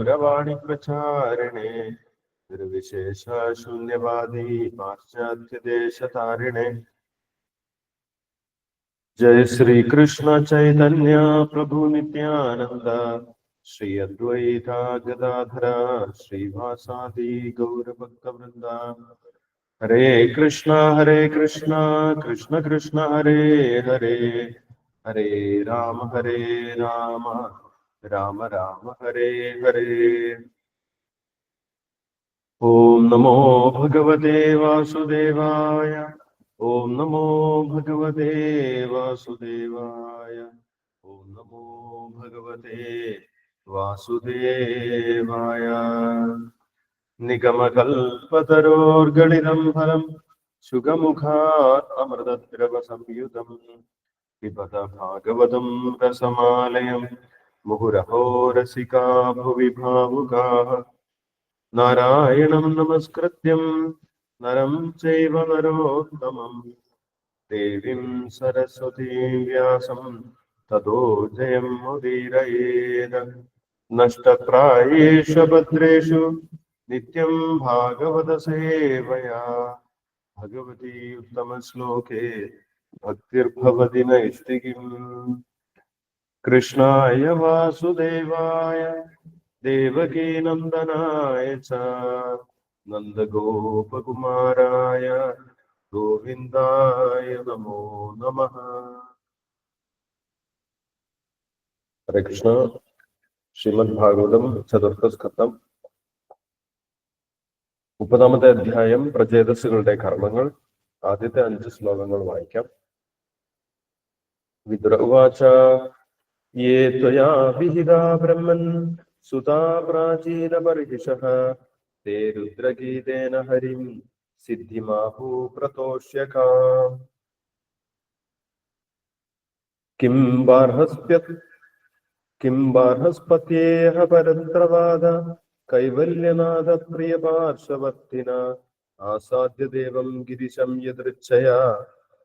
भगवाणिप्रचारिणे निर्विशेषशून्यवादी पाश्चात्यदेशतारिणे। जय श्री कृष्ण चैतन्य प्रभु नित्यानंद श्री अद्वैता गदाधर, श्रीवासादि गौरभक्तवृन्दा। हरे कृष्ण हरे कृष्ण कृष्ण कृष्ण, हरे हरे। हरे राम हरे राम। രാമ രാമ ഹരേ ഹരേ. ഓം നമോ ഭഗവതേ വാസുദേവായ ഓം നമോ ഭഗവതേ വാസുദേവായ ഓം നമോ ഭഗവതേ വാസുദേവായ. നിഗമകൽപതരോർഗളിതം ഫലം സുഖമുഖാത് അമൃതദ്രവ സംയുതം പിബത ഭാഗവതം രസമാലയം मुहुरहो रसिका भुवि भावुकाः नारायणं नमस्कृत्यं नरं चैव नरोत्तमम् देवीं सरस्वतीं व्यासं ततो जयं मुदीरयेद नष्टप्रायेष भद्रेषु नित्यं भागवतसेवया भगवती उत्तमश्लोके भक्तिर्भवति नैष्टिकीम् കൃഷ്ണായ വാസുദേവായ ദേവകീനന്ദനായ ച നന്ദഗോപകുമാരായ ഗോവിന്ദായ നമോ നമ. ഹരേ കൃഷ്ണ. ശ്രീമദ് ഭാഗവതം ചതുർത്ഥസ്കന്ധം. മുപ്പതാമത്തെ അധ്യായം പ്രചേതസ്സുകളുടെ കർമ്മങ്ങൾ. ആദ്യത്തെ അഞ്ച് ശ്ലോകങ്ങൾ വായിക്കാം. വിദ്രവാച ये त्वया विहिता ब्रह्मन् सुता प्राचीनबर्हिषः ते रुद्रगीतेन हरिं सिद्धिमाहूप्रतोष्यका किं बार्हस्प्यत् किं बार्हस्पत्येह परन्त्रवाद कैवल्यनाथप्रियपार्श्ववर्तिना आसाद्य देवं गिरिशं यदृच्छया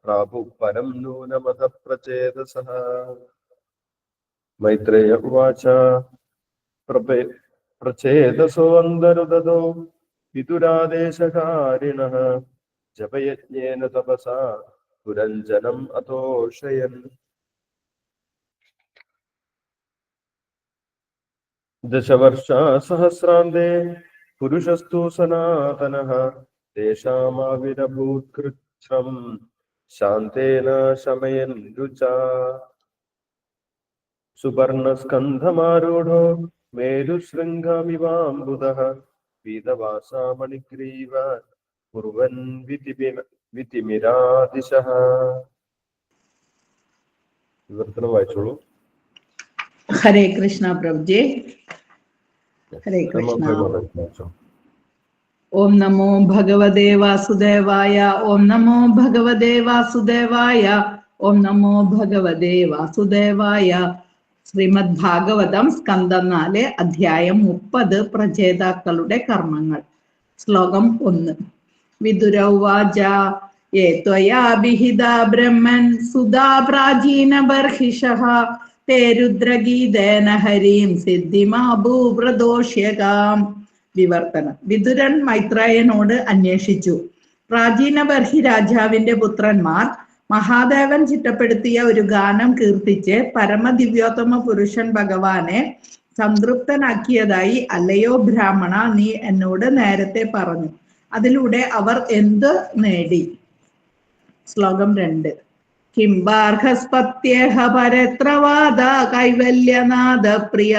प्रापुः परं नूनमतः प्रचेतसः मैत्रेय उवाच प्रपे प्रचेदसोऽन्दरुदतो पितुरादेशकारिणः जपयज्ञेन तपसा पुरञ्जनम् अतोषयन् दशवर्षासहस्रान्ते पुरुषस्तु सनातनः तेषामाविरभूत्कृच्छ्रम् शान्तेन शमयन् रुचा सुवर्णस्कन्धमारूढो मेरुशृङ्गमिवाम्बुदः पीतवासामणिग्रीव कुर्वन् वितिमिर- वितिमिरादिशः വിവർത്തനം വായിച്ചോളൂ ഹരേ കൃഷ്ണ പ്രഭുജി ഹരേ കൃഷ്ണ വായിച്ചോ ഓം നമോ ഭഗവതേ വാസുദേവായ ഓം നമോ ഭഗവതേ വാസുദേവായ ഓം നമോ ഭഗവതേ വാസുദേവായ ശ്രീമദ് ഭാഗവതം സ്കന്ധം നാല് അധ്യായം മുപ്പത് പ്രചേതാക്കളുടെ കർമ്മങ്ങൾ. ശ്ലോകം ഒന്ന്. വിദുരൗവാച യേ ത്വയാഭിഹിത ബ്രഹ്മൻ സുധാ പ്രാചീന ബർഹിഷഃ തേ രുദ്രഗീതേന ഹരിം സിദ്ധിമാഭൂവ്രദോഷ്യകാം വിവർത്തനം. വിതുരൻ മൈത്രയനോട് അന്വേഷിച്ചു. പ്രാചീന ബർഹി രാജാവിന്റെ പുത്രന്മാർ മഹാദേവൻ ചിട്ടപ്പെടുത്തിയ ഒരു ഗാനം കീർത്തിച്ച് പരമദിവ്യോത്തമ പുരുഷൻ ഭഗവാനെ സംതൃപ്തനാക്കിയതായി അല്ലയോ ബ്രാഹ്മണ നീ എന്നോട് നേരത്തെ പറഞ്ഞു. അതിലൂടെ അവർ എന്ത് നേടി? ശ്ലോകം രണ്ട്. കിംബാർഹസ്പത്യേഹ പരത്രവാദ കൈവല്യനാഥ പ്രിയ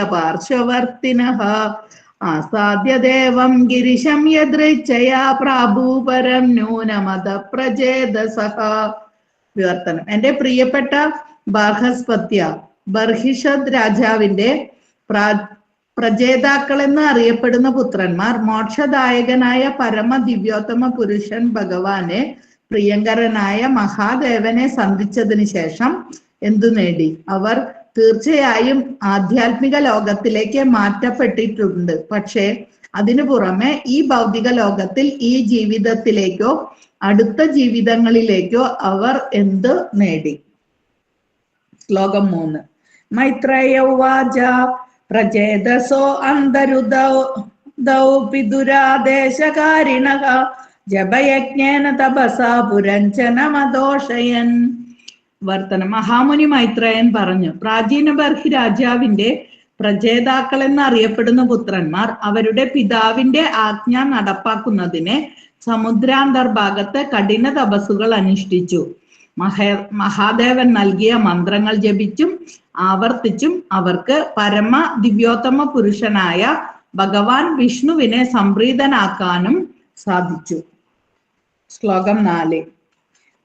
ആസാദ്യദേവം ഗിരിശം യദൃച്ഛയാ പ്രാഭൂപരം ന്യൂനമത പ്രചേതസഹ വിവർത്തനം. എന്റെ പ്രിയപ്പെട്ട ബർഹസ്പത്യ ബർഹിഷദ് രാജാവിന്റെ പ്രാ പ്രജേതാക്കൾ എന്ന് അറിയപ്പെടുന്ന പുത്രന്മാർ മോക്ഷദായകനായ പരമ ദിവ്യോത്തമ പുരുഷൻ ഭഗവാനെ പ്രിയങ്കരനായ മഹാദേവനെ സന്ധിച്ചതിന് ശേഷം എന്തു നേടി? അവർ തീർച്ചയായും ആധ്യാത്മിക ലോകത്തിലേക്ക് മാറ്റപ്പെട്ടിട്ടുണ്ട്. പക്ഷേ അതിനു പുറമെ ഈ ഭൗതിക ലോകത്തിൽ ഈ ജീവിതത്തിലേക്കോ അടുത്ത ജീവിതങ്ങളിലേക്കോ അവർ എന്ത് നേടി? ശ്ലോകം മൂന്ന്. മൈത്രേയ ഉവാച പ്രചേതസോ അന്തരുദൗ പിതുരാദേശകാരിണ ജപയജ്ഞേന തപസാ പുരഞ്ജനമദോഷയൻ വർത്തനം. മഹാമുനി മൈത്രയൻ പറഞ്ഞു പ്രാചീന ബർഹി രാജാവിന്റെ പ്രചേതാക്കൾ എന്നറിയപ്പെടുന്ന പുത്രന്മാർ അവരുടെ പിതാവിന്റെ ആജ്ഞ നടപ്പാക്കുന്നതിന് സമുദ്രാന്തർഭാഗത്ത് കഠിന തപസ്സുകൾ അനുഷ്ഠിച്ചു. മഹേ മഹാദേവൻ നൽകിയ മന്ത്രങ്ങൾ ജപിച്ചും ആവർത്തിച്ചും അവർക്ക് പരമ ദിവ്യോത്തമ പുരുഷനായ ഭഗവാൻ വിഷ്ണുവിനെ സംപ്രീതനാക്കാനും സാധിച്ചു. ശ്ലോകം നാല്.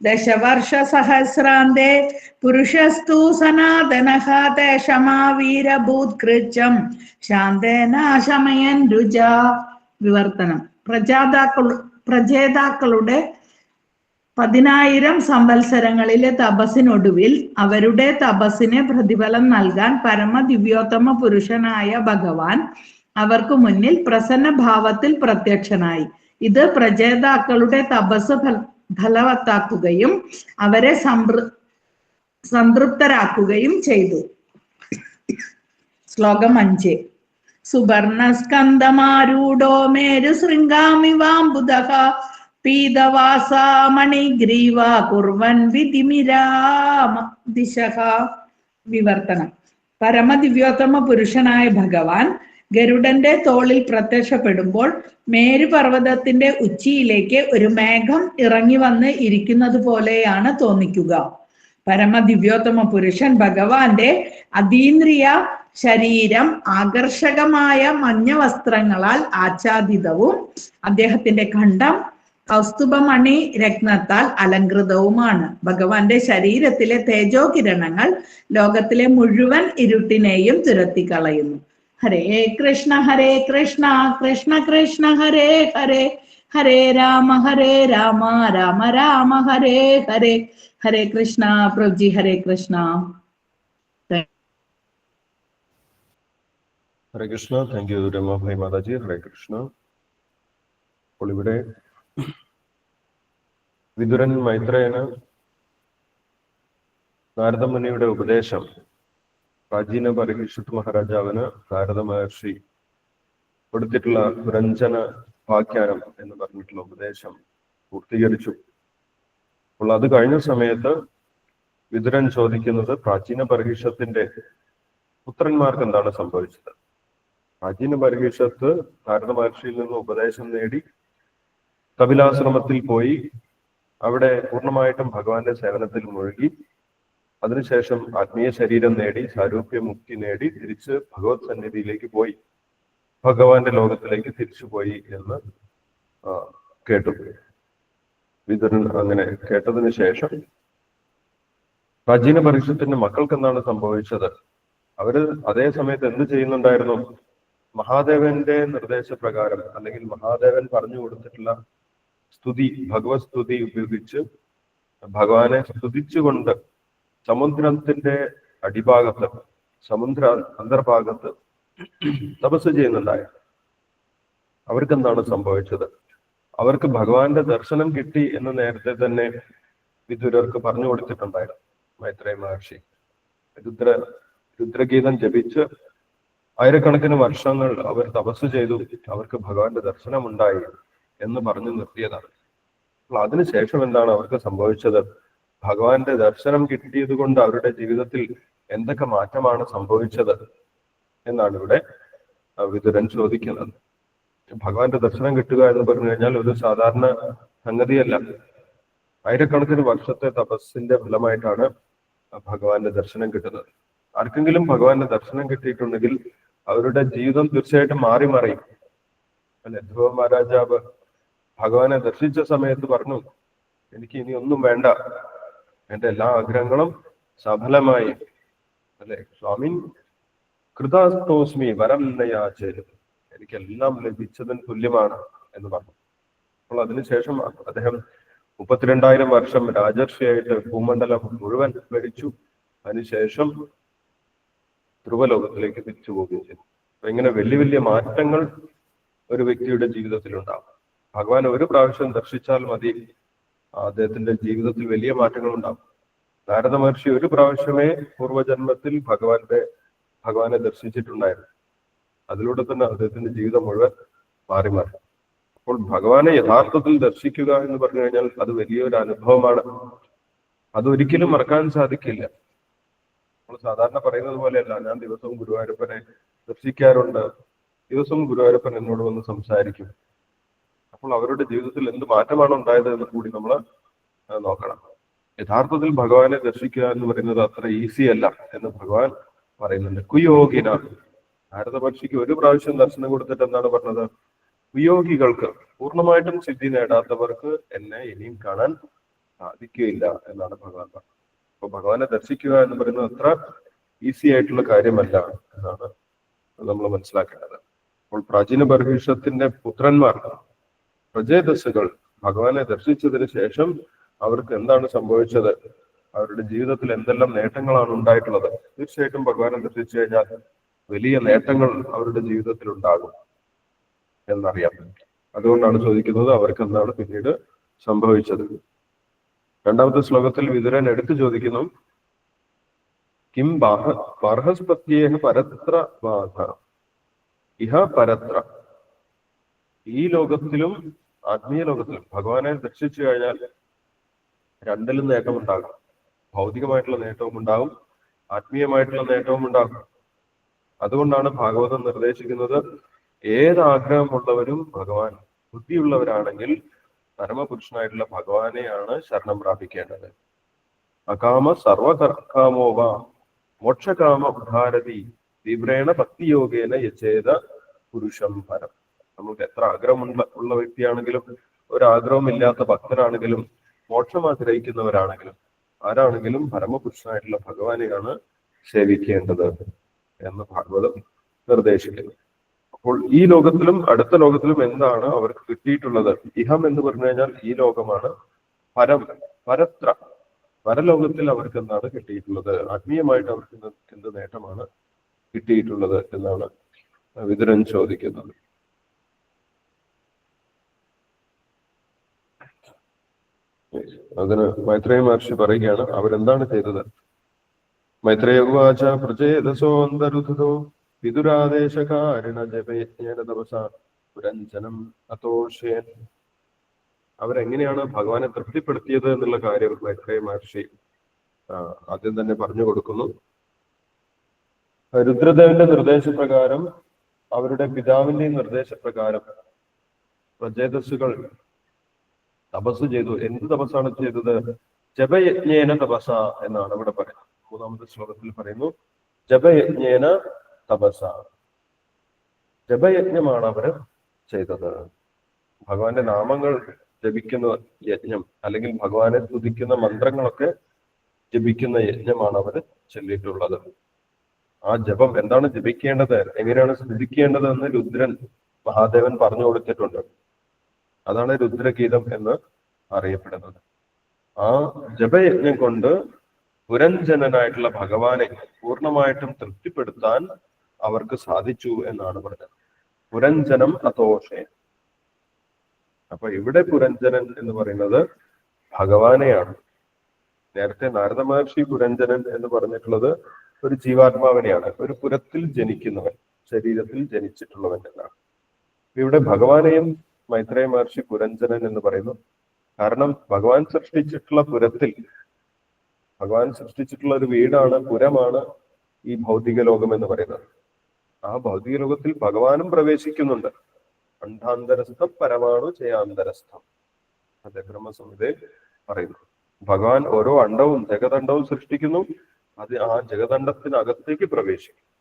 ദശവർഷ സഹസ്രാന്തേ പുരുഷസ്തു തേഷമാവീരഭൂത്കൃച്ചം ശാന്തേനാശമയൻ രുജ വിവർത്തനം. പ്രജേതാക്കളുടെ പതിനായിരം സംവത്സരങ്ങളിലെ തപസ്സിനൊടുവിൽ അവരുടെ തപസ്സിന് പ്രതിഫലം നൽകാൻ പരമ ദിവ്യോത്തമ പുരുഷനായ ഭഗവാൻ അവർക്ക് മുന്നിൽ പ്രസന്ന ഭാവത്തിൽ പ്രത്യക്ഷനായി. ഇത് പ്രജേതാക്കളുടെ തപസ് ഫല- ഫലവത്താക്കുകയും അവരെ സംതൃ സംതൃപ്തരാക്കുകയും ചെയ്തു. ശ്ലോകം അഞ്ച്. സുവർണസ്കന്ധമാരൂഢോ മേരു ശൃംഗാമിവാംബുധ പീതവാസാ മണിഗ്രീവ കുർവൻ വിധിമിരാമ ദിശ വിവർത്തനം. പരമദിവ്യോത്തമ പുരുഷനായ ഭഗവാൻ ഗരുഡന്റെ തോളിൽ പ്രത്യക്ഷപ്പെടുമ്പോൾ മേരുപർവതത്തിന്റെ ഉച്ചിയിലേക്ക് ഒരു മേഘം ഇറങ്ങി വന്ന് ഇരിക്കുന്നത് പോലെയാണ് തോന്നിക്കുക. പരമദിവ്യോത്തമ പുരുഷൻ ഭഗവാന്റെ അതീന്ദ്രിയ ശരീരം ആകർഷകമായ മഞ്ഞ വസ്ത്രങ്ങളാൽ ആച്ഛാദിതവും അദ്ദേഹത്തിന്റെ ഖണ്ഡം കൗസ്തുഭമണി രത്നത്താൽ അലങ്കൃതവുമാണ് ഭഗവാന്റെ ശരീരത്തിലെ തേജോ കിരണങ്ങൾ ലോകത്തിലെ മുഴുവൻ ഇരുട്ടിനെയും തുരത്തിക്കളയുന്നു. Hare Krishna Hare Krishna Krishna Krishna Hare Hare Hare Rama Hare Rama Rama Rama Hare Hare Hare Krishna പ്രഭുജി Hare Krishna. Hare Krishna. Thank you bhai Mataji Hare Krishna. അപ്പോൾ ഇവിടെ വിതുരൻ മൈത്രേയന് നാരദമുനിയുടെ ഉപദേശം. പ്രാചീന പരീക്ഷിത് മഹാരാജാവിന് നാരദ മഹർഷി കൊടുത്തിട്ടുള്ള പുരഞ്ജന വാഖ്യാനം എന്ന് പറഞ്ഞിട്ടുള്ള ഉപദേശം പൂർത്തീകരിച്ചു. അപ്പോൾ അത് കഴിഞ്ഞ സമയത്ത് വിതുരൻ ചോദിക്കുന്നത് പ്രാചീന പരീക്ഷത്തിന്റെ പുത്രന്മാർക്ക് എന്താണ് സംഭവിച്ചത്? പ്രാചീന പരീക്ഷത്ത് നാരദ മഹർഷിയിൽ നിന്ന് ഉപദേശം നേടി കപിലാശ്രമത്തിൽ പോയി. അവിടെ പൂർണമായിട്ടും ഭഗവാന്റെ സേവനത്തിൽ മുഴുകി. അതിനുശേഷം ആത്മീയ ശരീരം നേടി സാരൂപ്യ മുക്തി നേടി തിരിച്ച് ഭഗവത് സന്നിധിയിലേക്ക് പോയി. ഭഗവാന്റെ ലോകത്തിലേക്ക് തിരിച്ചു പോയി എന്ന് കേട്ടു. വിതുരൻ അങ്ങനെ കേട്ടതിന് ശേഷം പ്രാചീന പരീക്ഷത്തിന്റെ മക്കൾക്ക് എന്താണ് സംഭവിച്ചത്? അവർ അതേ സമയത്ത് എന്ത് ചെയ്യുന്നുണ്ടായിരുന്നു? മഹാദേവന്റെ നിർദ്ദേശപ്രകാരം അല്ലെങ്കിൽ മഹാദേവൻ പറഞ്ഞു കൊടുത്തിട്ടുള്ള സ്തുതി ഭഗവത് സ്തുതി ഉപയോഗിച്ച് ഭഗവാനെ സ്തുതിച്ചുകൊണ്ട് സമുദ്രത്തിന്റെ അടിഭാഗത്ത് സമുദ്ര അന്തർഭാഗത്ത് തപസ് ചെയ്യുന്നുണ്ടായ. അവർക്ക് എന്താണ് സംഭവിച്ചത്? അവർക്ക് ഭഗവാന്റെ ദർശനം കിട്ടി എന്ന് നേരത്തെ തന്നെ വിദുരർക്ക് പറഞ്ഞു കൊടുത്തിട്ടുണ്ടായിരുന്നു മൈത്രേയ മഹർഷി. രുദ്ര രുദ്രഗീതം ജപിച്ച് ആയിരക്കണക്കിന് വർഷങ്ങൾ അവർ തപസ് ചെയ്തു അവർക്ക് ഭഗവാന്റെ ദർശനമുണ്ടായി എന്ന് പറഞ്ഞു നിർത്തിയതാണ്. അപ്പോൾ അതിനുശേഷം എന്താണ് അവർക്ക് സംഭവിച്ചത്? ഭഗവാന്റെ ദർശനം കിട്ടിയത് കൊണ്ട് അവരുടെ ജീവിതത്തിൽ എന്തൊക്കെ മാറ്റമാണ് സംഭവിച്ചത് എന്നാണ് ഇവിടെ വിതുരൻ ചോദിക്കുന്നത്. ഭഗവാന്റെ ദർശനം കിട്ടുക എന്ന് പറഞ്ഞു കഴിഞ്ഞാൽ ഒരു സാധാരണ സംഗതിയല്ല. ആയിരക്കണക്കിന് വർഷത്തെ തപസ്സിന്റെ ഫലമായിട്ടാണ് ഭഗവാന്റെ ദർശനം കിട്ടുന്നത്. ആർക്കെങ്കിലും ഭഗവാന്റെ ദർശനം കിട്ടിയിട്ടുണ്ടെങ്കിൽ അവരുടെ ജീവിതം തീർച്ചയായിട്ടും മാറി മറിയും. അല്ലെ? ധ്രുവ മഹാരാജാവ് ഭഗവാനെ ദർശിച്ച സമയത്ത് പറഞ്ഞു എനിക്ക് ഇനി ഒന്നും വേണ്ട. എന്റെ എല്ലാ ആഗ്രഹങ്ങളും സഫലമായി. അല്ലെ? സ്വാമി കൃതാസ്തോസ്മി വരം നയാചേരും എനിക്കെല്ലാം ലഭിച്ചതിന് തുല്യമാണ് എന്ന് പറഞ്ഞു. അപ്പോൾ അതിനുശേഷം അദ്ദേഹം മുപ്പത്തിരണ്ടായിരം വർഷം രാജർഷിയായിട്ട് ഭൂമണ്ഡലം മുഴുവൻ ഭരിച്ചു. അതിനുശേഷം ധ്രുവലോകത്തിലേക്ക് തിരിച്ചു പോവുകയും ചെയ്തു. ഇങ്ങനെ വലിയ വലിയ മാറ്റങ്ങൾ ഒരു വ്യക്തിയുടെ ജീവിതത്തിൽ ഉണ്ടാകും ഭഗവാൻ ഒരു പ്രാവശ്യം ദർശിച്ചാൽ മതി. അദ്ദേഹത്തിന്റെ ജീവിതത്തിൽ വലിയ മാറ്റങ്ങൾ ഉണ്ടാകും നാരദ മഹർഷി ഒരു പ്രാവശ്യമേ പൂർവജന്മത്തിൽ ഭഗവാന്റെ ഭഗവാനെ ദർശിച്ചിട്ടുണ്ടായിരുന്നു. അതിലൂടെ തന്നെ അദ്ദേഹത്തിന്റെ ജീവിതം മുഴുവൻ മാറി മാറി അപ്പോൾ ഭഗവാനെ യഥാർത്ഥത്തിൽ ദർശിക്കുക എന്ന് പറഞ്ഞു കഴിഞ്ഞാൽ അത് വലിയൊരു അനുഭവമാണ്. അത് ഒരിക്കലും മറക്കാൻ സാധിക്കില്ല. നമ്മൾ സാധാരണ പറയുന്നത് പോലെയല്ല. ഞാൻ ദിവസവും ഗുരുവായൂരപ്പനെ ദർശിക്കാറുണ്ട്. ദിവസവും ഗുരുവായൂരപ്പൻ എന്നോട് വന്ന് സംസാരിക്കും. അപ്പോൾ അവരുടെ ജീവിതത്തിൽ എന്ത് മാറ്റമാണ് ഉണ്ടായത് എന്ന് കൂടി നമ്മൾ നോക്കണം. യഥാർത്ഥത്തിൽ ഭഗവാനെ ദർശിക്കുക എന്ന് പറയുന്നത് അത്ര ഈസി അല്ല എന്ന് ഭഗവാൻ പറയുന്നുണ്ട്. കുയോഗിന ഭാരതപക്ഷിക്ക് ഒരു പ്രാവശ്യം ദർശനം കൊടുത്തിട്ട് എന്താണ് പറഞ്ഞത്? കുയോഗികൾക്ക് പൂർണമായിട്ടും സിദ്ധി നേടാത്തവർക്ക് എന്നെ ഇനിയും കാണാൻ സാധിക്കുകയില്ല എന്നാണ് ഭഗവാൻ പറഞ്ഞത്. അപ്പൊ ഭഗവാനെ ദർശിക്കുക എന്ന് പറയുന്നത് അത്ര ഈസി ആയിട്ടുള്ള കാര്യമല്ല എന്നാണ് നമ്മൾ മനസ്സിലാക്കേണ്ടത്. അപ്പോൾ പ്രാചീന ബർഹിഷത്തിന്റെ പുത്രന്മാർ പ്രജേതസ്സുകൾ ഭഗവാനെ ദർശിച്ചതിന് ശേഷം അവർക്ക് എന്താണ് സംഭവിച്ചത്? അവരുടെ ജീവിതത്തിൽ എന്തെല്ലാം നേട്ടങ്ങളാണ് ഉണ്ടായിട്ടുള്ളത്? തീർച്ചയായിട്ടും ഭഗവാനെ ദർശിച്ചു കഴിഞ്ഞാൽ വലിയ നേട്ടങ്ങൾ അവരുടെ ജീവിതത്തിൽ ഉണ്ടാകും എന്നറിയാം. അതുകൊണ്ടാണ് ചോദിക്കുന്നത് അവർക്ക് എന്താണ് പിന്നീട് സംഭവിച്ചത്. രണ്ടാമത്തെ ശ്ലോകത്തിൽ വിതുരൻ എടുത്തു ചോദിക്കുന്നു കിം ബാഹ ബർഹസ്പത്യേഹ പരത്ര ബാധ? ഇഹ പരത്ര. ഈ ലോകത്തിലും ആത്മീയ ലോകത്തിലും ഭഗവാനെ ദർശിച്ചു കഴിഞ്ഞാൽ രണ്ടിലും നേട്ടം ഉണ്ടാകും ഭൗതികമായിട്ടുള്ള നേട്ടവും ഉണ്ടാകും ആത്മീയമായിട്ടുള്ള നേട്ടവും ഉണ്ടാകും അതുകൊണ്ടാണ് ഭാഗവതം നിർദ്ദേശിക്കുന്നത് ഏത് ആഗ്രഹമുള്ളവരും ഭഗവാൻ ബുദ്ധിയുള്ളവരാണെങ്കിൽ പരമപുരുഷനായിട്ടുള്ള ഭഗവാനെയാണ് ശരണം പ്രാപിക്കേണ്ടത്. അകാമ സർവകർക്കാമോവ മോക്ഷകാമ ഉദ്ധാരതി തീവ്രേണ ഭക്തിയോഗേന യചേത പുരുഷം പരം. നമ്മൾക്ക് എത്ര ആഗ്രഹമുള്ള ഉള്ള വ്യക്തിയാണെങ്കിലും ഒരു ആഗ്രഹമില്ലാത്ത ഭക്തരാണെങ്കിലും മോക്ഷം ആഗ്രഹിക്കുന്നവരാണെങ്കിലും ആരാണെങ്കിലും പരമപുരുഷനായിട്ടുള്ള ഭഗവാനെയാണ് സേവിക്കേണ്ടത് എന്ന് ഭാഗവതം നിർദ്ദേശിക്കുന്നു. അപ്പോൾ ഈ ലോകത്തിലും അടുത്ത ലോകത്തിലും എന്താണ് അവർക്ക് കിട്ടിയിട്ടുള്ളത്? ഇഹം എന്ന് പറഞ്ഞു കഴിഞ്ഞാൽ ഈ ലോകമാണ് പരം പരത്ര. പരലോകത്തിൽ അവർക്ക് എന്താണ് കിട്ടിയിട്ടുള്ളത്? ആത്മീയമായിട്ട് അവർക്ക് എന്ത് നേട്ടമാണ് കിട്ടിയിട്ടുള്ളത് എന്നാണ് വിതുരൻ ചോദിക്കുന്നത്. അതിന് മൈത്രേയ മഹർഷി പറയുകയാണ് അവരെന്താണ് ചെയ്തത്? മൈത്രേയ ഉവാച പ്രചേതസോന്തരുധോ വിദുരാദേശകാരിണ ജപയജ്ഞേന തപസ പുരഞ്ജനം അതോഷേൻ അവരെങ്ങനെയാണ് ഭഗവാനെ തൃപ്തിപ്പെടുത്തിയത് എന്നുള്ള കാര്യം മൈത്രേയ മഹർഷി ആദ്യം തന്നെ പറഞ്ഞു കൊടുക്കുന്നു. രുദ്രദേവന്റെ നിർദ്ദേശപ്രകാരം അവരുടെ പിതാവിന്റെ നിർദ്ദേശപ്രകാരം പ്രജേതസ്സുകൾ തപസ് ചെയ്തു. എന്ത് തപസ്സാണ് ചെയ്തത്? ജപയജ്ഞേന തപസ എന്നാണ് ഇവിടെ പറയുന്നത്. മൂന്നാമത്തെ ശ്ലോകത്തിൽ പറയുന്നു ജപയജ്ഞേന തപസ ജപയജ്ഞമാണ് അവർ ചെയ്തത്. ഭഗവാന്റെ നാമങ്ങൾ ജപിക്കുന്ന യജ്ഞം അല്ലെങ്കിൽ ഭഗവാനെ സ്തുതിക്കുന്ന മന്ത്രങ്ങളൊക്കെ ജപിക്കുന്ന യജ്ഞമാണ് അവർ ചൊല്ലിയിട്ടുള്ളത്. ആ ജപം എന്താണ് ജപിക്കേണ്ടത്? എങ്ങനെയാണ് സ്തുതിക്കേണ്ടത് എന്ന് രുദ്രൻ മഹാദേവൻ പറഞ്ഞു കൊടുത്തിട്ടുണ്ട്. അതാണ് രുദ്രഗീതം എന്ന് അറിയപ്പെടുന്നത്. ആ ജപയജ്ഞം കൊണ്ട് പുരഞ്ജനനായിട്ടുള്ള ഭഗവാനെ പൂർണമായിട്ടും തൃപ്തിപ്പെടുത്താൻ അവർക്ക് സാധിച്ചു എന്നാണ് പറഞ്ഞത്. പുരഞ്ജനം അതോഷേ അപ്പൊ ഇവിടെ പുരഞ്ജനൻ എന്ന് പറയുന്നത് ഭഗവാനെയാണ്. നേരത്തെ നാരദ മഹർഷി പുരഞ്ജനൻ എന്ന് പറഞ്ഞിട്ടുള്ളത് ഒരു ജീവാത്മാവിനെയാണ്. ഒരു പുരത്തിൽ ജനിക്കുന്നവൻ ശരീരത്തിൽ ജനിച്ചിട്ടുള്ളവൻ എന്നാണ്. ഇവിടെ ഭഗവാനെയും മൈത്രേയ മഹർഷി പുരഞ്ജനൻ എന്ന് പറയുന്നു. കാരണം ഭഗവാൻ സൃഷ്ടിച്ചിട്ടുള്ള പുരത്തിൽ ഭഗവാൻ സൃഷ്ടിച്ചിട്ടുള്ള ഒരു വീടാണ് പുരമാണ് ഈ ഭൗതിക ലോകം എന്ന് പറയുന്നത്. ആ ഭൗതിക ലോകത്തിൽ ഭഗവാനും പ്രവേശിക്കുന്നുണ്ട്. അണ്ഡാന്തരസ്ഥം പരമാണു ചെയ്യാന്തരസ്ഥം അതെ ബ്രഹ്മസംഹിതയിൽ പറയുന്നു. ഭഗവാൻ ഓരോ അണ്ടവും ജഗദണ്ഡവും സൃഷ്ടിക്കുന്നു. അത് ആ ജഗദണ്ഡത്തിനകത്തേക്ക് പ്രവേശിക്കും.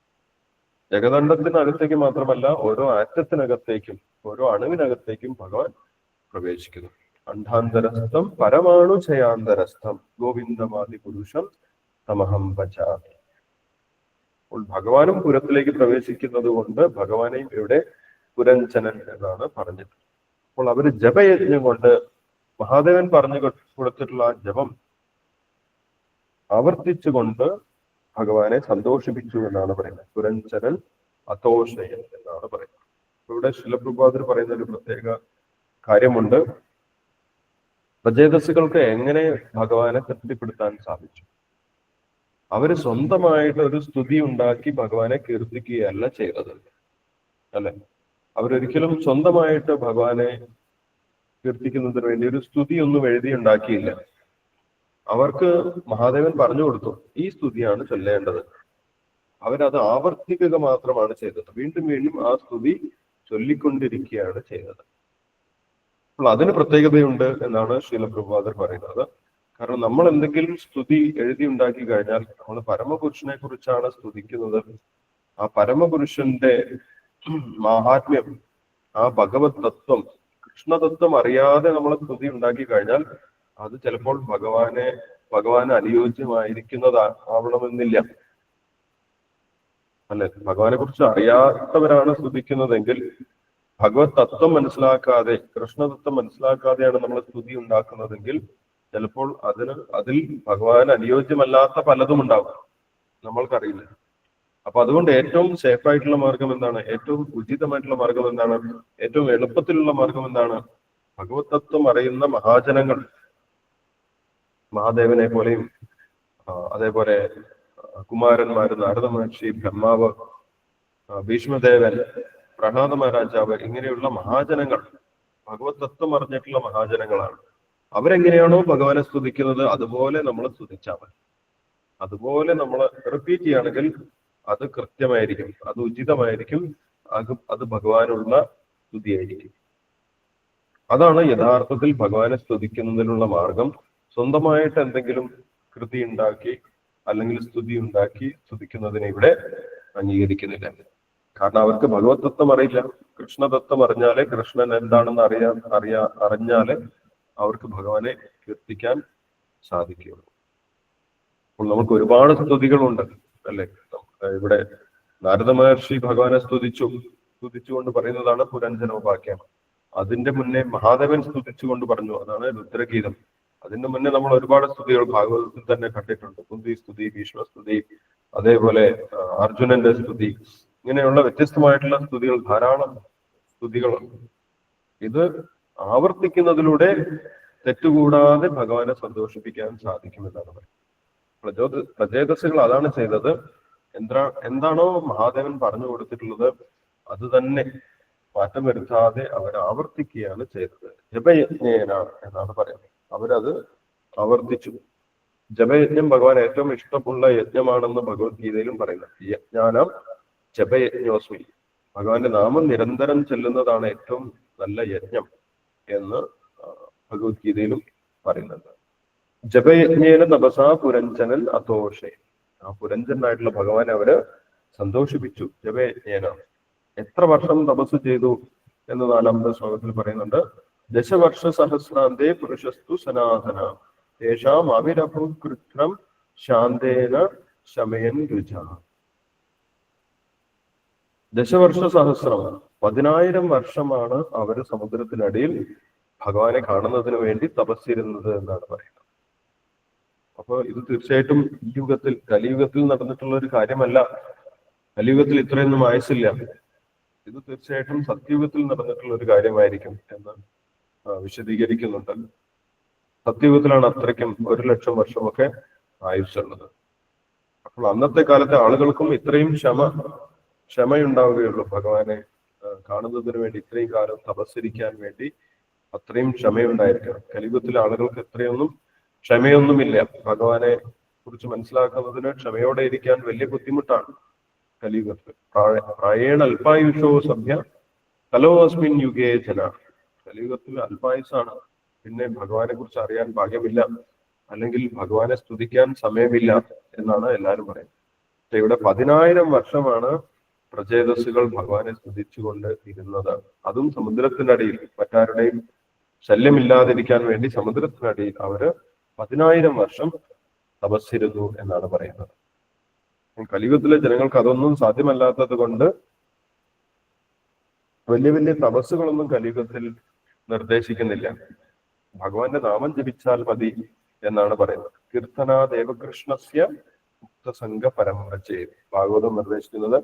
ജഗദണ്ഡത്തിനകത്തേക്ക് മാത്രമല്ല ഓരോ ആറ്റത്തിനകത്തേക്കും ഓരോ അണുവിനകത്തേക്കും ഭഗവാൻ പ്രവേശിക്കുന്നു. അണ്ഡാന്തരസ്ഥം പരമാണു ചയാന്തരസ്ഥം ഗോവിന്ദമാതി പുരുഷം തമഹം പചാമി അപ്പോൾ ഭഗവാനും പുരത്തിലേക്ക് പ്രവേശിക്കുന്നത് കൊണ്ട് ഭഗവാനെയും ഇവിടെ പുരഞ്ജനൻ എന്നാണ് പറഞ്ഞത് അപ്പോൾ അവർ ജപയജ്ഞം കൊണ്ട് മഹാദേവൻ പറഞ്ഞു കൊടുത്തിട്ടുള്ള ആ ജപം ആവർത്തിച്ചുകൊണ്ട് ഭഗവാനെ സന്തോഷിപ്പിച്ചു എന്നാണ് പറയുന്നത്. പുരഞ്ജനൻ അതോഷയൻ എന്നാണ് പറയുന്നത്. ഇവിടെ ശിലപ്രഭാതർ പറയുന്ന ഒരു പ്രത്യേക കാര്യമുണ്ട്. പ്രചേതസ്സുകൾക്ക് എങ്ങനെ ഭഗവാനെ തൃപ്തിപ്പെടുത്താൻ സാധിച്ചു? അവർ സ്വന്തമായിട്ട് ഒരു സ്തുതി ഉണ്ടാക്കി ഭഗവാനെ കീർത്തിക്കുകയല്ല ചെയ്തത്. അല്ലെ? അവരൊരിക്കലും സ്വന്തമായിട്ട് ഭഗവാനെ കീർത്തിക്കുന്നതിന് വേണ്ടി ഒരു സ്തുതി ഒന്നും എഴുതി ഉണ്ടാക്കിയില്ല. അവർക്ക് മഹാദേവൻ പറഞ്ഞു കൊടുത്തു ഈ സ്തുതിയാണ് ചൊല്ലേണ്ടത്. അവരത് ആവർത്തിക്കുക മാത്രമാണ് ചെയ്തത്. വീണ്ടും വീണ്ടും ആ സ്തുതി ചൊല്ലിക്കൊണ്ടിരിക്കുകയാണ് ചെയ്തത്. അപ്പോൾ അതിന് പ്രത്യേകതയുണ്ട് എന്നാണ് ശീലപ്രഭാതർ പറയുന്നത്. കാരണം നമ്മൾ എന്തെങ്കിലും സ്തുതി എഴുതി ഉണ്ടാക്കി കഴിഞ്ഞാൽ നമ്മൾ പരമപുരുഷനെ കുറിച്ചാണ് സ്തുതിക്കുന്നത്. ആ പരമപുരുഷന്റെ മാഹാത്മ്യം ആ ഭഗവത് തത്വം കൃഷ്ണതത്വം അറിയാതെ നമ്മൾ സ്തുതി ഉണ്ടാക്കി കഴിഞ്ഞാൽ അത് ചിലപ്പോൾ ഭഗവാനെ ഭഗവാൻ അനുയോജ്യമായിരിക്കുന്നതാ ആവണമെന്നില്ല. അല്ലെ? ഭഗവാനെ കുറിച്ച് അറിയാത്തവരാണ് സ്തുതിക്കുന്നതെങ്കിൽ ഭഗവത് തത്വം മനസ്സിലാക്കാതെ കൃഷ്ണതത്വം മനസ്സിലാക്കാതെയാണ് നമ്മൾ സ്തുതി ഉണ്ടാക്കുന്നതെങ്കിൽ ചിലപ്പോൾ അതിന് അതിൽ ഭഗവാൻ അനുയോജ്യമല്ലാത്ത പലതും ഉണ്ടാവും നമ്മൾക്കറിയില്ല. അപ്പൊ അതുകൊണ്ട് ഏറ്റവും സേഫ് ആയിട്ടുള്ള മാർഗം എന്താണ്? ഏറ്റവും ഉചിതമായിട്ടുള്ള മാർഗം എന്താണ്? ഏറ്റവും എളുപ്പത്തിലുള്ള മാർഗം എന്താണ്? ഭഗവത് തത്വം അറിയുന്ന മഹാജനങ്ങൾ. മഹാദേവനെ പോലെയും അതേപോലെ കുമാരന്മാർ നാരദ മഹർഷി ബ്രഹ്മാവ് ഭീഷ്മദേവൻ പ്രഹ്ലാദ മഹാരാജാവ് ഇങ്ങനെയുള്ള മഹാജനങ്ങൾ ഭഗവത് തത്വം അറിഞ്ഞിട്ടുള്ള മഹാജനങ്ങളാണ്. അവരെങ്ങനെയാണോ ഭഗവാനെ സ്തുതിക്കുന്നത് അതുപോലെ നമ്മൾ സ്തുതിച്ചാൽ മതി. അതുപോലെ നമ്മൾ റിപ്പീറ്റ് ചെയ്യുകയാണെങ്കിൽ അത് കൃത്യമായിരിക്കും അത് ഉചിതമായിരിക്കും അത് അത് ഭഗവാനുള്ള സ്തുതിയായിരിക്കും. അതാണ് യഥാർത്ഥത്തിൽ ഭഗവാനെ സ്തുതിക്കുന്നതിനുള്ള മാർഗം. സ്വന്തമായിട്ട് എന്തെങ്കിലും കൃതി ഉണ്ടാക്കി അല്ലെങ്കിൽ സ്തുതി ഉണ്ടാക്കി സ്തുതിക്കുന്നതിനെ ഇവിടെ അംഗീകരിക്കുന്നില്ല. കാരണം അവർക്ക് ഭഗവത് തത്വം അറിയില്ല. കൃഷ്ണതത്വം അറിഞ്ഞാലേ കൃഷ്ണൻ എന്താണെന്ന് അറിയാ അറിയാ അറിഞ്ഞാലേ അവർക്ക് ഭഗവാനെ കീർത്തിക്കാൻ സാധിക്കുകയുള്ളൂ. അപ്പോൾ നമുക്ക് ഒരുപാട് സ്തുതികളുണ്ട് അല്ലെ? ഇവിടെ നാരദ മഹർഷി ഭഗവാനെ സ്തുതിച്ചു. സ്തുതിച്ചുകൊണ്ട് പറയുന്നതാണ് പുരഞ്ജനോപാഖ്യം. അതിന്റെ മുന്നേ മഹാദേവൻ സ്തുതിച്ചുകൊണ്ട് പറഞ്ഞു അതാണ് രുദ്രഗീതം. അതിന്റെ മുന്നേ നമ്മൾ ഒരുപാട് സ്തുതികൾ ഭാഗവതത്തിൽ തന്നെ കണ്ടിട്ടുണ്ട്. കുന്തി സ്തുതി ഭീഷ്മ സ്തുതി അതേപോലെ അർജുനന്റെ സ്തുതി ഇങ്ങനെയുള്ള വ്യത്യസ്തമായിട്ടുള്ള സ്തുതികൾ ധാരാളം സ്തുതികളുണ്ട്. ഇത് ആവർത്തിക്കുന്നതിലൂടെ തെറ്റുകൂടാതെ ഭഗവാനെ സന്തോഷിപ്പിക്കാൻ സാധിക്കുമെന്നാണ് പറയുന്നത്. പ്രചോദ പ്രചേതസ്സുകൾ അതാണ് ചെയ്തത്. എന്താ എന്താണോ മഹാദേവൻ പറഞ്ഞു കൊടുത്തിട്ടുള്ളത് അത് തന്നെ. മാറ്റം വരുത്താതെ അവർ ആവർത്തിക്കുകയാണ് ചെയ്തത്. ജപയജ്ഞേന എന്നാണ് പറയുന്നത്. അവരത് ആവർത്തിച്ചു. ജപയജ്ഞം ഭഗവാൻ ഏറ്റവും ഇഷ്ടമുള്ള യജ്ഞമാണെന്ന് ഭഗവത്ഗീതയിലും പറയുന്നത് യജ്ഞാനം ജപയജ്ഞോസ്മി. ഭഗവാന്റെ നാമം നിരന്തരം ചെല്ലുന്നതാണ് ഏറ്റവും നല്ല യജ്ഞം. എന്ന് ഭഗവത്ഗീതയിലും പറയുന്നുണ്ട്. ജപയജ്ഞേന തപസാ പുരഞ്ജനൻ അതോഷേ ആ പുരഞ്ജനായിട്ടുള്ള ഭഗവാൻ അവർ സന്തോഷിപ്പിച്ചു. ജപയജ്ഞേന. എത്ര വർഷം തപസ് ചെയ്തു എന്ന് നാലാമത്തെ ശ്ലോകത്തിൽ പറയുന്നുണ്ട്. ദശവർഷ സഹസ്രാന്തേ പുരുഷസ്തു സനാതന. തേഷാം അവിരഭു കൃത്രം ശാന്തേന ശമയൻ രുച. ദശവർഷ സഹസ്രം. പതിനായിരം വർഷമാണ് അവർ സമുദ്രത്തിനടിയിൽ ഭഗവാനെ കാണുന്നതിന് വേണ്ടി തപസ്സിരുന്നത് എന്നാണ് പറയുന്നത്. അപ്പൊ ഇത് തീർച്ചയായിട്ടും ഈ യുഗത്തിൽ കലിയുഗത്തിൽ നടന്നിട്ടുള്ള ഒരു കാര്യമല്ല. കലിയുഗത്തിൽ ഇത്രയൊന്നും ആയുസില്ല ഇത് തീർച്ചയായിട്ടും സത്യുഗത്തിൽ നടന്നിട്ടുള്ള ഒരു കാര്യമായിരിക്കും എന്ന് വിശദീകരിക്കുന്നുണ്ട്. സത്യുഗത്തിലാണ് അത്രയ്ക്കും ഒരു ലക്ഷം വർഷമൊക്കെ ആയുസ്സുള്ളത്. അപ്പോൾ അന്നത്തെ കാലത്തെ ആളുകൾക്കും ഇത്രയും ക്ഷമ ക്ഷമയുണ്ടാവുകയുള്ളൂ ഭഗവാനെ കാണുന്നതിന് വേണ്ടി ഇത്രയും കാലം തപസ്സരിക്കാൻ വേണ്ടി അത്രയും ക്ഷമയുണ്ടായിരിക്കണം. കലിയുഗത്തിലെ ആളുകൾക്ക് ഇത്രയൊന്നും ക്ഷമയൊന്നുമില്ല. ഭഗവാനെ കുറിച്ച് മനസ്സിലാക്കുന്നതിന് ക്ഷമയോടെ ഇരിക്കാൻ വലിയ ബുദ്ധിമുട്ടാണ് കലിയുഗത്തിൽ പ്രായ- പ്രായേണ അല്പായുഷോ സഭ്യ കലോ അസ്മിൻ യുഗേ ജന. കലിയുഗത്തിൽ അല്പായുസാണ് പിന്നെ ഭഗവാനെ കുറിച്ച് അറിയാൻ ഭാഗ്യമില്ല. അല്ലെങ്കിൽ ഭഗവാനെ സ്തുതിക്കാൻ സമയമില്ല എന്നാണ് എല്ലാവരും പറയുന്നത്. ഇവിടെ പതിനായിരം വർഷമാണ് പ്രചേതസ്സുകൾ ഭഗവാനെ സ്തുതിച്ചുകൊണ്ട് ഇരുന്നത്. അതും സമുദ്രത്തിനടിയിൽ മറ്റാരുടെയും ശല്യമില്ലാതിരിക്കാൻ വേണ്ടി സമുദ്രത്തിനടിയിൽ അവർ പതിനായിരം വർഷം തപസ്സിരുന്നു എന്നാണ് പറയുന്നത്. കലിയുഗത്തിലെ ജനങ്ങൾക്ക് അതൊന്നും സാധ്യമല്ലാത്തത് കൊണ്ട് വലിയ വലിയ തപസ്സുകളൊന്നും കലിയുഗത്തിൽ നിർദ്ദേശിക്കുന്നില്ല. ഭഗവാന്റെ നാമം ജപിച്ചാൽ മതി എന്നാണ് പറയുന്നത്. കീർത്തന ദേവകൃഷ്ണസ്യ മുക്തസംഘ പരമ്പരച്ചേ ഭാഗവതം നിർദ്ദേശിക്കുന്നത്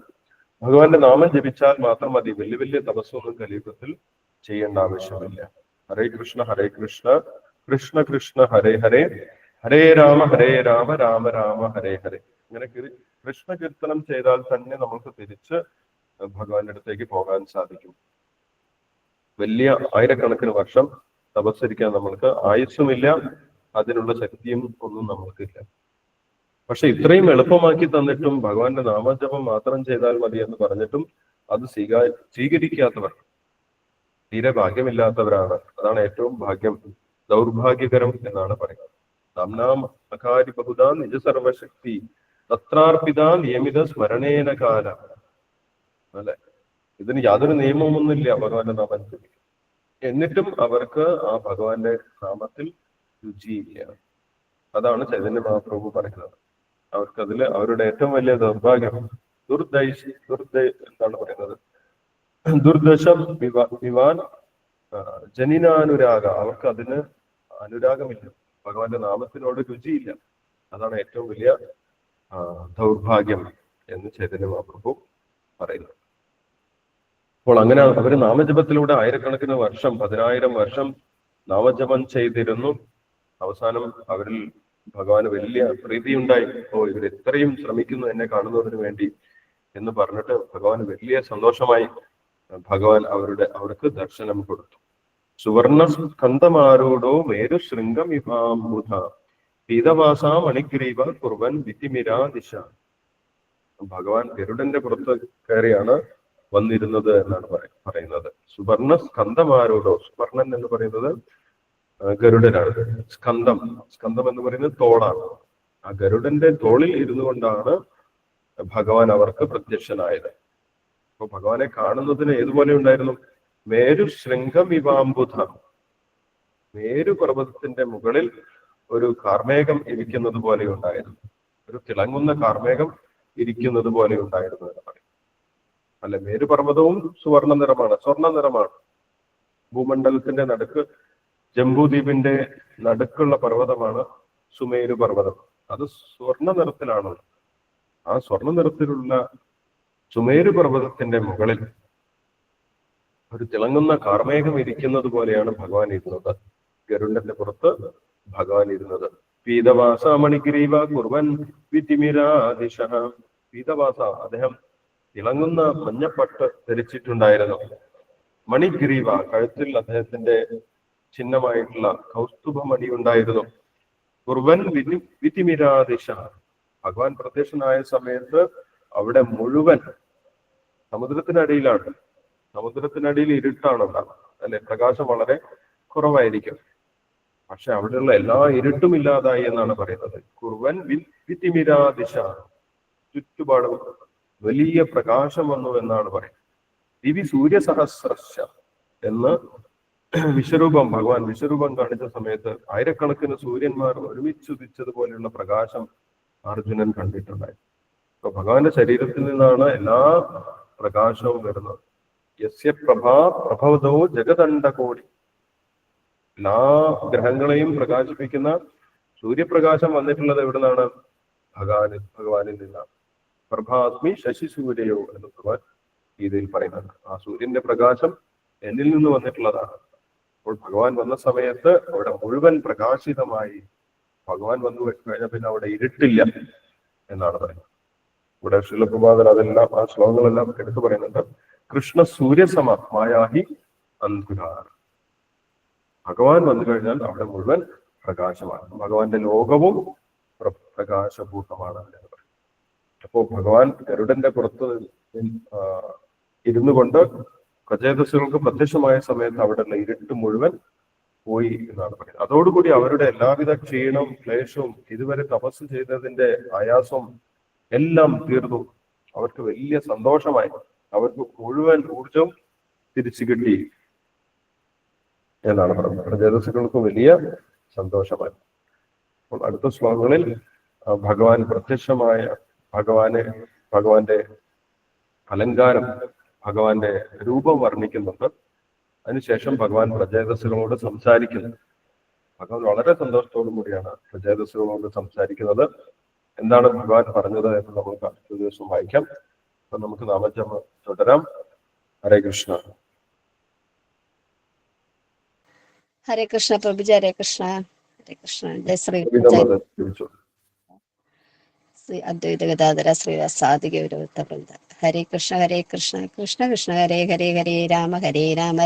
ഭഗവാന്റെ നാമം ജപിച്ചാൽ മാത്രം മതി. വലിയ വലിയ തപസ്സൊന്നും കലിയുഗത്തിൽ ചെയ്യേണ്ട ആവശ്യമില്ല. ഹരേ കൃഷ്ണ ഹരേ കൃഷ്ണ. കൃഷ്ണ കൃഷ്ണ ഹരേ ഹരേ. ഹരേ രാമ ഹരേ രാമ രാമ രാമ ഹരേ ഹരേ. ഇങ്ങനെ കൃഷ്ണ കീർത്തനം ചെയ്താൽ തന്നെ നമുക്ക് തിരിച്ച് ഭഗവാന്റെ അടുത്തേക്ക് പോകാൻ സാധിക്കും. വലിയ ആയിരക്കണക്കിന് വർഷം തപസ്സരിക്കാൻ നമ്മൾക്ക് ആയുസ്സുമില്ല. അതിനുള്ള ശക്തിയും ഒന്നും നമ്മൾക്കില്ല. പക്ഷെ ഇത്രയും എളുപ്പമാക്കി തന്നിട്ടും ഭഗവാന്റെ നാമജപം മാത്രം ചെയ്താൽ മതി എന്ന് പറഞ്ഞിട്ടും അത് സ്വീകാ സ്വീകരിക്കാത്തവർ തീരെ ഭാഗ്യമില്ലാത്തവരാണ്. അതാണ് ഏറ്റവും ഭാഗ്യം ദൗർഭാഗ്യകരം എന്നാണ് പറയുന്നത്. നാംനാം അകാരി ബഹുദാ നിജ സർവശക്തി തത്രാർപ്പിത നിയമിത സ്മരണേന കാല. അല്ലെ? ഇതിന് യാതൊരു നിയമമൊന്നുമില്ല ഭഗവാന്റെ നാമം എന്നിട്ടും അവർക്ക് ആ ഭഗവാന്റെ നാമത്തിൽ രുചിയില്ല അതാണ് ചൈതന്യ മഹാപ്രഭു പറയുന്നത്. അവർക്ക് അതിൽ അവരുടെ ഏറ്റവും വലിയ ദൗർഭാഗ്യം ദുർദൈശി ദുർദൈ എന്താണ് പറയുന്നത്. ദുർദശം വിവാൻ ജനിനാനുരാഗ അവർക്ക് അതിന് അനുരാഗമില്ല. ഭഗവാന്റെ നാമത്തിനോട് രുചിയില്ല. അതാണ് ഏറ്റവും വലിയ ദൗർഭാഗ്യം എന്ന് ചൈതന്യ മഹാപ്രഭു പറയുന്നു. അപ്പോൾ അങ്ങനെ അവർ നാമജപത്തിലൂടെ ആയിരക്കണക്കിന് വർഷം പതിനായിരം വർഷം നാമജപം ചെയ്തിരുന്നു. അവസാനം അവരിൽ ഭഗവാന് വലിയ പ്രീതിയുണ്ടായി. ഓ ഇവർ ഇത്രയും ശ്രമിക്കുന്നു എന്നെ കാണുന്നതിന് വേണ്ടി എന്ന് പറഞ്ഞിട്ട് ഭഗവാന് വലിയ സന്തോഷമായി ഭഗവാൻ അവരുടെ അവർക്ക് ദർശനം കൊടുത്തു. സുവർണ സ്കന്ധമാരോടോ മേരു ശൃംഗം ഇവാമുധ പീതവാസ മണിഗ്രീവ കുർവൻ വിധിമിരാ ദിശ ഭഗവാൻ ഗരുഡന്റെ പുറത്ത് കയറിയാണ് വന്നിരുന്നത് എന്നാണ് പറയുന്നത്. സുവർണ സ്കന്ധമാരോടോ സുവർണൻ എന്ന് പറയുന്നത് ഗരുഡനാണ്. സ്കന്ധം. സ്കന്ധം എന്ന് പറയുന്നത് തോളാണ്. ആ ഗരുഡന്റെ തോളിൽ ഇരുന്നു കൊണ്ടാണ് ഭഗവാൻ അവർക്ക് പ്രത്യക്ഷനായത്. അപ്പൊ ഭഗവാനെ കാണുന്നതിന് ഏതുപോലെ ഉണ്ടായിരുന്നു? മേരു ശൃംഗം ഇവാംബുധ മേരു പർവതത്തിന്റെ മുകളിൽ ഒരു കാർമേഘം ഇരിക്കുന്നത് പോലെ ഉണ്ടായിരുന്നു. ഒരു തിളങ്ങുന്ന കാർമേഘം ഇരിക്കുന്നത് പോലെ ഉണ്ടായിരുന്നു എന്ന് പറയും. അല്ല മേരുപർവതവും സുവർണ നിറമാണ് സ്വർണ നിറമാണ് ഭൂമണ്ഡലത്തിന്റെ നടുക്ക് ജംബൂദ്വീപിന്റെ നടുക്കുള്ള പർവതമാണ് സുമേരു പർവതം. അത് സ്വർണ നിറത്തിലാണ്. ആ സ്വർണ നിറത്തിലുള്ള സുമേരു പർവതത്തിന്റെ മുകളിൽ ഒരു തിളങ്ങുന്ന കാർമേഘം ഇരിക്കുന്നത് പോലെയാണ് ഭഗവാൻ ഇരുന്നത്. ഗരുഡന്റെ പുറത്ത് ഭഗവാൻ ഇരുന്നത്. പീതവാസ മണിഗ്രീവ കുർവൻ വിധിമിരാദിശ. പീതവാസ അദ്ദേഹം തിളങ്ങുന്ന മഞ്ഞപ്പട്ട് ധരിച്ചിട്ടുണ്ടായിരുന്നു. മണിഗ്രീവ കഴുത്തിൽ അദ്ദേഹത്തിന്റെ ചിഹ്നമായിട്ടുള്ള കൗസ്തുഭമണി ഉണ്ടായിരുന്നു കുർവൻ വിധി വിധിമിരാദിശ ഭഗവാൻ പ്രത്യക്ഷനായ സമയത്ത് അവിടെ മുഴുവൻ സമുദ്രത്തിനടിയിലാണ്. സമുദ്രത്തിനടിയിൽ ഇരുട്ടാണ് ഉണ്ടാവുക അല്ലെ? പ്രകാശം വളരെ കുറവായിരിക്കും. പക്ഷെ അവിടെയുള്ള എല്ലാ ഇരുട്ടും ഇല്ലാതായി എന്നാണ് പറയുന്നത്. കുർവൻ വിധിമിരാദിശ ചുറ്റുപാടും വലിയ പ്രകാശം വന്നു എന്നാണ് പറയുന്നത്. ദിവി സൂര്യസഹസ്രശ എന്ന് വിശ്വരൂപം ഭഗവാൻ വിശ്വരൂപം കാണിച്ച സമയത്ത് ആയിരക്കണക്കിന് സൂര്യന്മാർ ഒരുമിച്ച് ഉദിച്ചതുപോലെയുള്ള പ്രകാശം അർജുനൻ കണ്ടിട്ടുണ്ടായി അപ്പൊ ഭഗവാന്റെ ശരീരത്തിൽ നിന്നാണ് എല്ലാ പ്രകാശവും വരുന്നത്. യസ്യ പ്രഭാ പ്രഭവതോ ജഗദണ്ഡകോടി. എല്ലാ ഗ്രഹങ്ങളെയും പ്രകാശിപ്പിക്കുന്ന സൂര്യപ്രകാശം വന്നിട്ടുള്ളത് എവിടെ നിന്നാണ് ഭഗവാന് ഭഗവാനിൽ നിന്നാണ്. പ്രഭാസ്മി ശശി സൂര്യയോ എന്ന് ഭഗവാൻ ഗീതയിൽ പറയുന്നുണ്ട്. ആ സൂര്യന്റെ പ്രകാശം എന്നിൽ നിന്ന് വന്നിട്ടുള്ളതാണ്. അപ്പോൾ ഭഗവാൻ വന്ന സമയത്ത് അവിടെ മുഴുവൻ പ്രകാശിതമായി ഭഗവാൻ വന്നു കഴിഞ്ഞ പിന്നെ അവിടെ ഇരുട്ടില്ല എന്നാണ് പറയുന്നത്. ഇവിടെ ശിലപ്രഭാതൻ അതെല്ലാം ആ ശ്ലോകങ്ങളെല്ലാം എടുത്തു പറയുന്നുണ്ട്. കൃഷ്ണ സൂര്യസമ മായാഹി അന്ധുരാർ ഭഗവാൻ വന്നു കഴിഞ്ഞാൽ അവിടെ മുഴുവൻ പ്രകാശമാണ്. ഭഗവാന്റെ ലോകവും പ്രകാശപൂർണമാണ് അവിടെ അപ്പോ ഭഗവാൻ ഗരുഡന്റെ പുറത്ത് ഇരുന്നു കൊണ്ട് പ്രചേതസ്സുകൾക്ക് പ്രത്യക്ഷമായ സമയത്ത് അവിടെയുള്ള ഇരുട്ട് മുഴുവൻ പോയി എന്നാണ് പറയുന്നത്. അതോടുകൂടി അവരുടെ എല്ലാവിധ ക്ഷീണവും ക്ലേശവും ഇതുവരെ തപസ് ചെയ്തതിന്റെ ആയാസം എല്ലാം തീർന്നു. അവർക്ക് വലിയ സന്തോഷമായി. അവർക്ക് മുഴുവൻ ഊർജവും തിരിച്ചു കിട്ടി എന്നാണ് പറയുന്നത്. പ്രജേതസ്സുകൾക്ക് വലിയ സന്തോഷമായി. അപ്പോൾ അടുത്ത ശ്ലോകങ്ങളിൽ ഭഗവാൻ പ്രത്യക്ഷമായ ഭഗവാനെ ഭഗവാന്റെ അലങ്കാരം ഭഗവാന്റെ രൂപം വർണിക്കുന്നുണ്ട്. അതിനുശേഷം ഭഗവാൻ പ്രജേതസ്സുകളോട് സംസാരിക്കുന്നു. ഭഗവാൻ വളരെ സന്തോഷത്തോടു കൂടിയാണ് പ്രജേതസ്സുകളോട് സംസാരിക്കുന്നത്. എന്താണ് ഭഗവാൻ പറഞ്ഞത് എന്ന് നമുക്ക് അടുത്ത ദിവസം വായിക്കാം. അപ്പൊ നമുക്ക് നാമജമ തുടരാം. ഹരേ കൃഷ്ണ. ഹരേ കൃഷ്ണ പ്രഭുജി ഹരേ കൃഷ്ണ. ഹരേ കൃഷ്ണ. ജയ ശ്രീ കവിത ജയ മത ചോദിച്ചു ശ്രീ അദ്വൈത ഗദാധര ശ്രീവാസാദിക വിരോധ വൃന്ദ. ഹരേ കൃഷ്ണ ഹരേ കൃഷ്ണ കൃഷ്ണ കൃഷ്ണ ഹരേ ഹരേ ഹരേ രാമ ഹരേ രാമ